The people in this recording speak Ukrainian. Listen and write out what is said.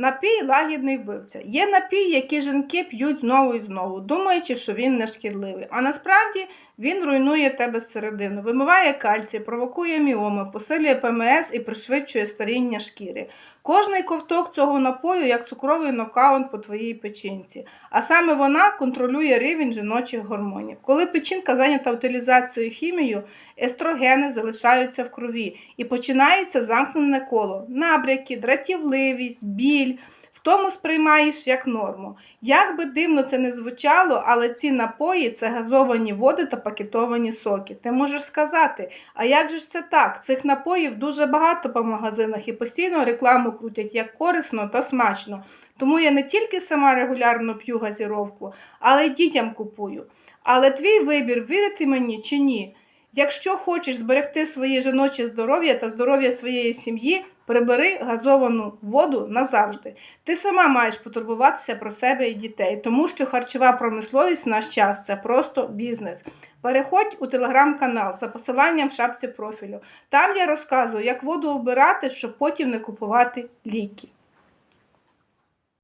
Напій лагідний вбивця. Є напій, який жінки п'ють знову і знову, думаючи, що він не шкідливий. А насправді він руйнує тебе зсередини, вимиває кальцій, провокує міоми, посилює ПМС і пришвидшує старіння шкіри. Кожний ковток цього напою як цукровий нокаут по твоїй печінці. А саме вона контролює рівень жіночих гормонів. Коли печінка зайнята утилізацією хімією, естрогени залишаються в крові і починається замкнене коло, набряки, дратівливість, біль. Втому сприймаєш як норму. Як би дивно це не звучало, але ці напої це газовані води та пакетовані соки. Ти можеш сказати, а як же ж це так? Цих напоїв дуже багато по магазинах і постійно рекламу крутять як корисно та смачно. Тому я не тільки сама регулярно п'ю газіровку, але й дітям купую. Але твій вибір, вірити мені чи ні. Якщо хочеш зберегти своє жіноче здоров'я та здоров'я своєї сім'ї, прибери газовану воду назавжди. Ти сама маєш потурбуватися про себе і дітей, тому що харчова промисловість в наш час це просто бізнес. Переходь у телеграм-канал за посиланням в шапці профілю. Там я розказую, як воду обирати, щоб потім не купувати ліки.